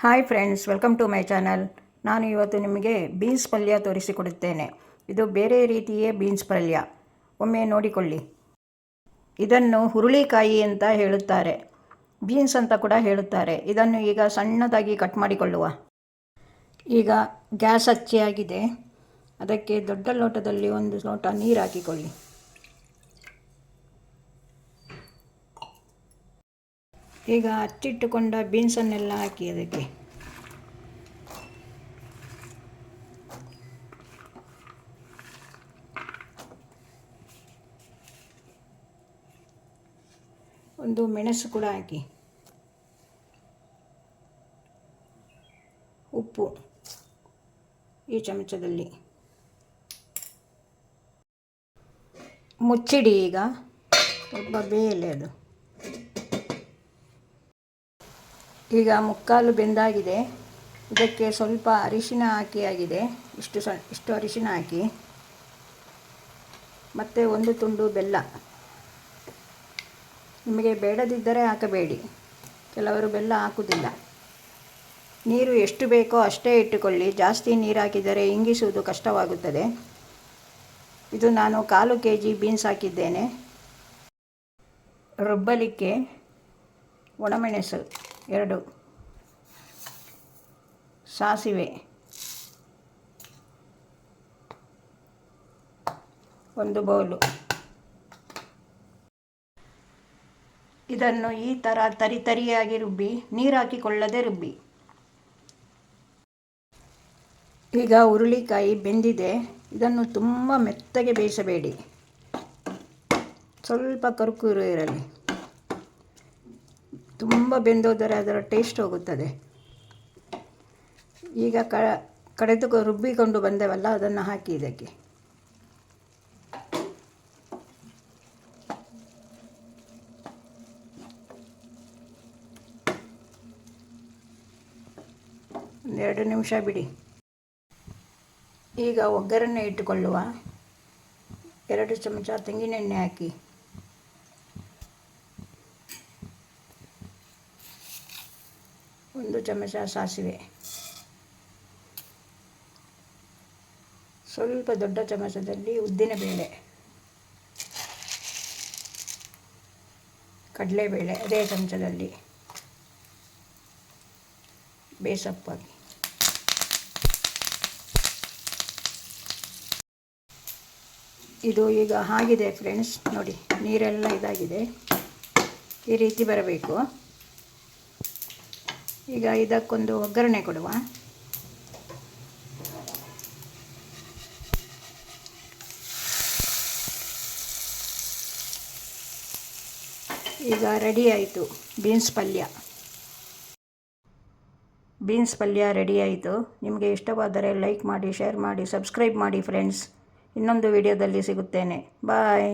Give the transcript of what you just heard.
Hi friends welcome to my channel ನಾನು ಇವತ್ತು ನಿಮಗೆ ಬೀನ್ಸ್ ಪಲ್ಯ ತೋರಿಸಿಕೊಡುತ್ತೇನೆ. ಇದು ಬೇರೆ ರೀತಿಯೇ ಬೀನ್ಸ್ ಪಲ್ಯ. ಒಮ್ಮೆ ನೋಡಿಕೊಳ್ಳಿ. ಇದನ್ನು ಹುರುಳಿಕಾಯಿ ಅಂತ ಹೇಳುತ್ತಾರೆ. ಬೀನ್ಸ್ ಅಂತ ಕೂಡ ಹೇಳುತ್ತಾರೆ. ಇದನ್ನು ಈಗ ಸಣ್ಣದಾಗಿ ಕಟ್ ಮಾಡಿಕೊಳ್ಳುವ. ಈಗ ಗ್ಯಾಸ್ ಹಚ್ಚಿಯಾಗಿದೆ. ಅದಕ್ಕೆ ದೊಡ್ಡ ಲೋಟದಲ್ಲಿ ಒಂದು ಲೋಟ ನೀರು ಹಾಕಿಕೊಳ್ಳಿ. ಈಗ ಹಚ್ಚಿಟ್ಟುಕೊಂಡ ಬೀನ್ಸನ್ನೆಲ್ಲ ಹಾಕಿ ಅದಕ್ಕೆ. ಒಂದು ಮೆಣಸು ಕೂಡ ಹಾಕಿ. ಉಪ್ಪು ಈ ಚಮಚದಲ್ಲಿ. ಮುಚ್ಚಿಡಿ ಈಗ. ಸ್ವಲ್ಪ ಬೇಯಲೆ ಅದು. ಈಗ ಮುಕ್ಕಾಲು ಬೆಂದಾಗಿದೆ. ಇದಕ್ಕೆ ಸ್ವಲ್ಪ ಅರಿಶಿನ ಹಾಕಿ ಆಗಿದೆ. ಇಷ್ಟು ಸ, ಇಷ್ಟು ಅರಿಶಿನ ಹಾಕಿ. ಮತ್ತು ಒಂದು ತುಂಡು ಬೆಲ್ಲ. ನಿಮಗೆ ಬೇಡದಿದ್ದರೆ ಹಾಕಬೇಡಿ. ಕೆಲವರು ಬೆಲ್ಲ ಹಾಕುವುದಿಲ್ಲ. ನೀರು ಎಷ್ಟು ಬೇಕೋ ಅಷ್ಟೇ ಇಟ್ಟುಕೊಳ್ಳಿ. ಜಾಸ್ತಿ ನೀರು ಹಾಕಿದರೆ ಇಂಗಿಸುವುದು ಕಷ್ಟವಾಗುತ್ತದೆ. ಇದು ನಾನು ಕಾಲು ಕೆ ಜಿ ಬೀನ್ಸ್ ಹಾಕಿದ್ದೇನೆ. ರುಬ್ಬಲಿಕ್ಕೆ ಒಣಮೆಣಸು. ಎರಡು. ಸಾಸಿವೆ. ಒಂದು ಬೌಲು. ಇದನ್ನು ಈ ಥರ ತರಿ ತರಿಯಾಗಿ ರುಬ್ಬಿ ನೀರಾಕಿಕೊಳ್ಳದೆ ರುಬ್ಬಿ. ಈಗ ಹುರುಳಿಕಾಯಿ ಬೆಂದಿದೆ. ಇದನ್ನು ತುಂಬ ಮೆತ್ತಗೆ ಬೇಯಿಸಬೇಡಿ. ಸ್ವಲ್ಪ ಕರುಕುರು ಇರಲಿ. ತುಂಬ ಬೆಂದೋದರೆ ಅದರ ಟೇಸ್ಟ್ ಹೋಗುತ್ತದೆ. ಈಗ ಕ ಕಡೆದು ರುಬ್ಬಿಕೊಂಡು ಬಂದೆವಲ್ಲ, ಅದನ್ನು ಹಾಕಿ ಇದಕ್ಕೆ. ಒಂದೆರಡು ನಿಮಿಷ ಬಿಡಿ. ಈಗ ಒಗ್ಗರಣೆ ಇಟ್ಟುಕೊಳ್ಳುವ. ಎರಡು ಚಮಚ ತೆಂಗಿನೆಣ್ಣೆ ಹಾಕಿ. ಒಂದು ಚಮಚ ಸಾಸಿವೆ. ಸ್ವಲ್ಪ ದೊಡ್ಡ ಚಮಚದಲ್ಲಿ ಉದ್ದಿನಬೇಳೆ ಕಡಲೆಬೇಳೆ ಅದೇ ಚಮಚದಲ್ಲಿ. ಬೇಸಪ್ಪಾಗಿ. ಇದು ಈಗ ಆಗಿದೆ ಫ್ರೆಂಡ್ಸ್. ನೋಡಿ, ನೀರೆಲ್ಲ ಇದಾಗಿದೆ. ಈ ರೀತಿ ಬರಬೇಕು. ಈಗ ಇದಕ್ಕೊಂದು ಒಗ್ಗರಣೆ ಕೊಡುವ. ಈಗ ರೆಡಿ ಆಯಿತು. ಬೀನ್ಸ್ ಪಲ್ಯ. ಬೀನ್ಸ್ ಪಲ್ಯ ರೆಡಿ ಆಯಿತು. ನಿಮಗೆ ಇಷ್ಟವಾದರೆ ಲೈಕ್ ಮಾಡಿ ಶೇರ್ ಮಾಡಿ ಸಬ್ಸ್ಕ್ರೈಬ್ ಮಾಡಿ ಫ್ರೆಂಡ್ಸ್ ಇನ್ನೊಂದು ವಿಡಿಯೋದಲ್ಲಿ ಸಿಗುತ್ತೇನೆ. ಬಾಯ್